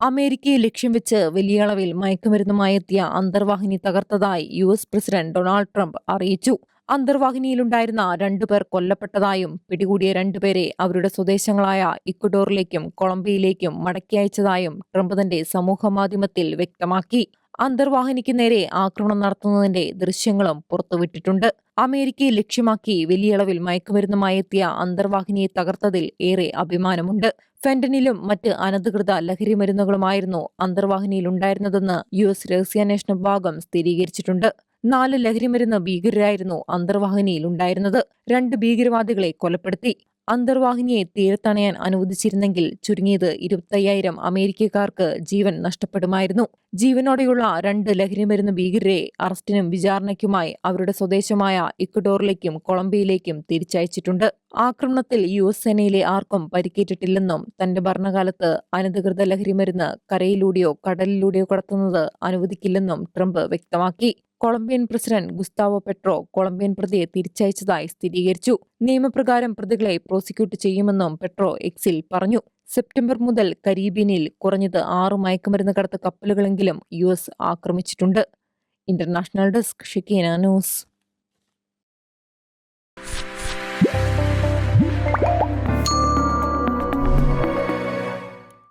അമേരിക്കയെ ലക്ഷ്യം വെച്ച് വലിയ അളവിൽ മയക്കുമരുന്നുമായി എത്തിയ അന്തർവാഹിനി തകർത്തതായി U S president Donald Trump അറിയിച്ചു. അന്തർവാഹിനിയിലുണ്ടായിരുന്ന രണ്ടുപേർ കൊല്ലപ്പെട്ടതായും പിടികൂടിയ രണ്ടുപേരെ അവരുടെ സ്വദേശങ്ങളായ ഇക്വഡോറിലേക്കും കൊളംബിയയിലേക്കും മടക്കി അയച്ചതായും ട്രംപ് തന്റെ സമൂഹമാധ്യമത്തിൽ വ്യക്തമാക്കി. അന്തർവാഹിനിക്ക് നേരെ ആക്രമണം നടത്തുന്നതിന്റെ ദൃശ്യങ്ങളും പുറത്തുവിട്ടിട്ടുണ്ട്. അമേരിക്കയെ ലക്ഷ്യമാക്കി വലിയളവിൽ മയക്കുമരുന്നുമായി എത്തിയ അന്തർവാഹിനിയെ തകർത്തതിൽ ഏറെ അഭിമാനമുണ്ട്. ഫെന്റനിലും മറ്റ് അനധികൃത ലഹരിമരുന്നുകളുമായിരുന്നു അന്തർവാഹിനിയിൽ ഉണ്ടായിരുന്നതെന്ന് യു എസ് രഹസ്യാന്വേഷണ വിഭാഗം സ്ഥിരീകരിച്ചിട്ടുണ്ട്. നാല് ലഹരി ലഹരിമരുന്ന് ഭീകരരായിരുന്നു അന്തർവാഹിനിയിൽ ഉണ്ടായിരുന്നത് രണ്ട് ഭീകരവാദികളെ കൊലപ്പെടുത്തി. അന്തർവാഹിനിയെ തീരത്തണയാൻ അനുവദിച്ചിരുന്നെങ്കിൽ ചുരുങ്ങിയത് ഇരുപത്തയ്യായിരം അമേരിക്കക്കാർക്ക് ജീവൻ നഷ്ടപ്പെടുമായിരുന്നു. ജീവനോടെയുള്ള രണ്ട് ലഹരിമരുന്ന് ഭീകരരെ അറസ്റ്റിനും വിചാരണയ്ക്കുമായി അവരുടെ സ്വദേശമായ ഇക്വഡോറിലേക്കും കൊളംബിയയിലേക്കും തിരിച്ചയച്ചിട്ടുണ്ട്. ആക്രമണത്തിൽ യു എസ് സേനയിലെ ആർക്കും പരിക്കേറ്റിട്ടില്ലെന്നും തന്റെ ഭരണകാലത്ത് അനധികൃത ലഹരിമരുന്ന് കരയിലൂടെയോ കടലിലൂടെയോ കടത്തുന്നത് അനുവദിക്കില്ലെന്നും ട്രംപ് വ്യക്തമാക്കി. Colombian president Gustavo Petro Colombian പ്രതിയെ തിരിച്ചയച്ചതായി സ്ഥിരീകരിച്ചു. നിയമപ്രകാരം പ്രതികളെ പ്രോസിക്യൂട്ട് ചെയ്യുമെന്നും പെട്രോ എക്സിൽ പറഞ്ഞു. സെപ്റ്റംബർ മുതൽ കരീബിയനിൽ കുറഞ്ഞത് ആറ് മയക്കുമരുന്ന് കടത്ത കപ്പലുകളെങ്കിലും യു എസ് ആക്രമിച്ചിട്ടുണ്ട്. International desk ഷിക്കീന news.